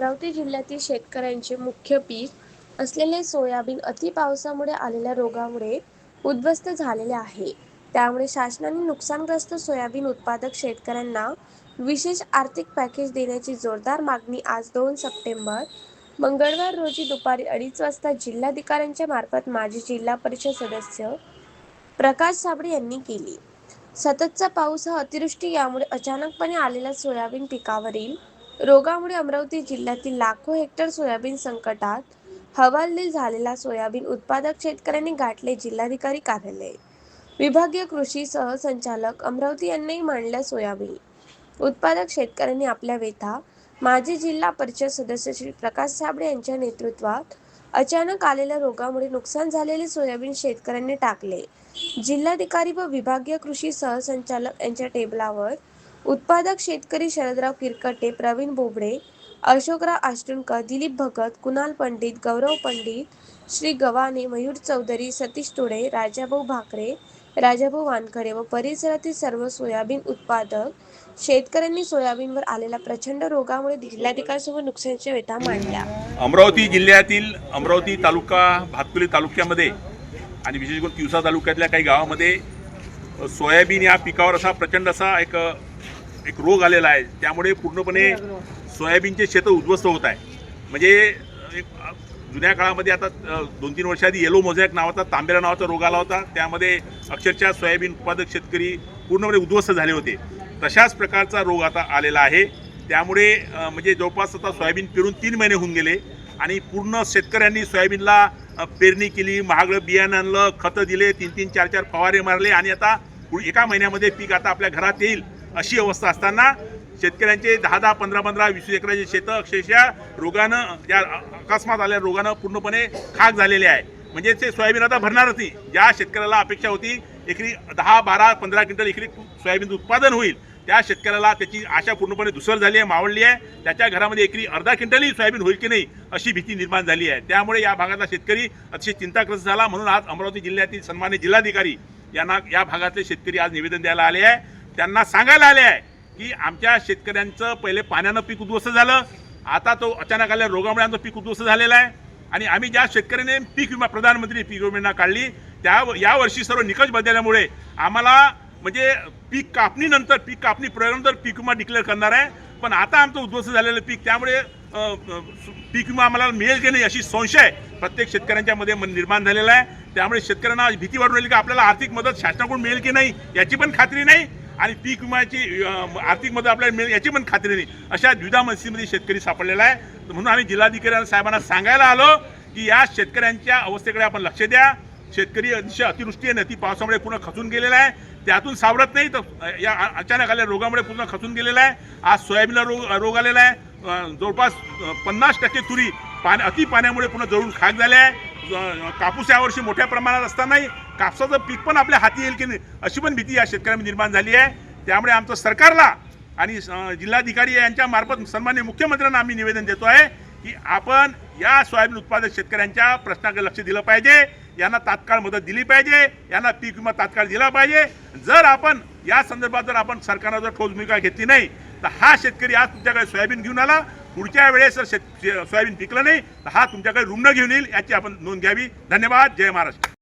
अमरावती जिल्ह्यातील शेतकऱ्यांचे मुख्य पीक असलेले सोयाबीन अतिपावसामुळे आलेल्या रोगामुळे उद्ध्वस्त झालेले आहे. त्यामुळे शासनाने नुकसानग्रस्त सोयाबीन उत्पादक शेतकऱ्यांना विशेष आर्थिक पॅकेज देण्याची जोरदार मागणी आज दोन सप्टेंबर मंगळवार रोजी दुपारी अडीच वाजता जिल्हाधिकाऱ्यांच्या मार्फत माजी जिल्हा परिषद सदस्य प्रकाश साबळे यांनी केली. सततचा पाऊस हा अतिवृष्टी यामुळे अचानकपणे आलेल्या सोयाबीन पिकावरील रोगामुळे अमरावती जिल्ह्यातील लाखो हेक्टर सोयाबीन संकटात हवालदिल झालेला सोयाबीन उत्पादक शेतकऱ्यांनी गाठले जिल्हाधिकारी कार्यालय. विभागीय कृषी सहसंचालक अमरावती यांनी मांडल्या सोयाबीन. उत्पादक शेतकऱ्यांनी आपल्या व्यथा माजी जिल्हा परिषद सदस्य श्री प्रकाश साबळे यांच्या नेतृत्वात अचानक आलेल्या रोगामुळे नुकसान झालेले सोयाबीन शेतकऱ्यांनी टाकले. जिल्हाधिकारी व विभागीय कृषी सहसंचालक यांच्या टेबलावर उत्पादक शेतकरी शरदराव किरकटे प्रवीण बोबडे अशोकराव आष्टुणकर दिलीप भगत कुणाल पंडित गौरव पंडित श्री गव्हाणे मयूर चौधरी सतीश तुडे राजाभाऊ भाकरे राजाभाऊ वानखडे व परिसरातील सर्व सोयाबीन उत्पादक शेतकऱ्यांनी सोयाबीनवर आलेल्या प्रचंड रोगामुळे जिल्हाधिकाऱ्यांसमोर नुकसानीच्या व्यथा मांडल्या. अमरावती जिल्ह्यातील अमरावती तालुका भातकुली तालुक्यामध्ये आणि विशेष करून तिवसा तालुक्यातल्या काही गावामध्ये सोयाबीन या पिकावर असा प्रचंड असा एक एक रोग आलेला आहे. त्यामुळे पूर्णपणे सोयाबीनचे शेतं उद्ध्वस्त होत आहे. म्हणजे एक जुन्या काळामध्ये आता दोन तीन वर्षाआधी येलो मोझॅक नावाचा तांबेरा नावाचा रोग आला होता. त्यामध्ये अक्षरशः सोयाबीन उत्पादक शेतकरी पूर्णपणे उद्ध्वस्त झाले होते. तशाच प्रकारचा रोग आता आलेला आहे. त्यामुळे म्हणजे जवळपास आता सोयाबीन पेरून तीन महिने होऊन गेले आणि पूर्ण शेतकऱ्यांनी सोयाबीनला पेरणी केली महागडं बियाणं आणलं खतं दिले तीन तीन चार चार फवारे मारले आणि आता एका महिन्यामध्ये पीक आता आपल्या घरात येईल. अशी अवस्था असताना शेतकऱ्यांचे दहा दहा पंधरा पंधरा वीस एकराचे शेतं अक्षरशः रोगानं या अकस्मात आलेल्या रोगानं पूर्णपणे खाक झालेले आहे. म्हणजे ते सोयाबीन आता भरणारच नाही. ज्या शेतकऱ्याला अपेक्षा होती एकरी दहा बारा पंधरा क्विंटल एकरी सोयाबीन उत्पादन होईल त्या शेतकऱ्याला त्याची आशा पूर्णपणे धुसर झाली आहे मावळली आहे. त्याच्या घरामध्ये एकरी अर्धा क्विंटलही सोयाबीन होईल की नाही अशी भीती निर्माण झाली आहे. त्यामुळे या भागातला शेतकरी अतिशय चिंताग्रस्त झाला. म्हणून आज अमरावती जिल्ह्यातील सन्मान्य जिल्हाधिकारी यांना या भागातले शेतकरी आज निवेदन द्यायला आले आहे. त्यांना सांगायला आले आहे की आमच्या शेतकऱ्यांचं पहिले पाण्यानं पीक उद्ध्वस्त झालं. आता तो अचानक आल्या रोगामुळे आमचं पीक उद्ध्वस्त झालेलं आहे. आणि आम्ही ज्या शेतकऱ्याने पीक विमा प्रधानमंत्री पीक विमा काढली त्या यावर्षी सर्व निकष बदलल्यामुळे आम्हाला म्हणजे पीक कापणीनंतर पीक कापणी प्रयोगानंतर पीक विमा डिक्लेअर करणार आहे. पण आता आमचं उद्ध्वस्त झालेलं पीक त्यामुळे पीक विमा आम्हाला मिळेल की नाही अशी संशय प्रत्येक शेतकऱ्यांच्या मध्ये निर्माण झालेला आहे. त्यामुळे शेतकऱ्यांना भीती वाढून राहिली की आपल्याला आर्थिक मदत शासनाकडून मिळेल की नाही याची पण खात्री नाही. आणि पीक विम्याची आर्थिक मदत आपल्याला मिळेल याची पण खात्री नाही. अशा द्विधा मनस्थितीमध्ये शेतकरी सापडलेला आहे. तर म्हणून आम्ही जिल्हाधिकारी साहेबांना सांगायला आलो की या शेतकऱ्यांच्या अवस्थेकडे आपण लक्ष द्या. शेतकरी अतिशय अतिवृष्टी ती पावसामुळे पूर्ण खचून गेलेला आहे. त्यातून सावरत नाही तर या अचानक आलेल्या रोगामुळे पूर्ण खचून गेलेला आहे. आज सोयाबीनला रोग रोग आलेला आहे. जवळपास पन्नास टक्के तुरी पाण्या अति पाण्यामुळे पुन्हा जळून खाक झाल्या. आहे कापूस यावर्षी मोठ्या प्रमाणात असतानाही कापसाचं पीक पण आपल्या हाती येईल की नाही अशी पण भीती या शेतकऱ्यांमध्ये निर्माण झाली आहे. त्यामुळे आमचं सरकारला आणि जिल्हाधिकारी यांच्या मार्फत सन्मान्य मुख्यमंत्र्यांना आम्ही निवेदन देतो आहे की आपण या सोयाबीन उत्पादक शेतकऱ्यांच्या प्रश्नाकडे लक्ष दिलं पाहिजे. यांना तात्काळ मदत दिली पाहिजे. यांना पीक विमा तात्काळ दिला पाहिजे. जर आपण या संदर्भात जर आपण सरकारनं जर ठोस भूमिका घेतली नाही तर हा शेतकरी आज तुमच्याकडे सोयाबीन घेऊन आला. पुढच्या वेळेस जर शेत सोयाबीन पिकलं नाही तर हा तुमच्याकडे रुग्ण घेऊन येईल याची आपण नोंद घ्यावी. धन्यवाद. जय महाराष्ट्र.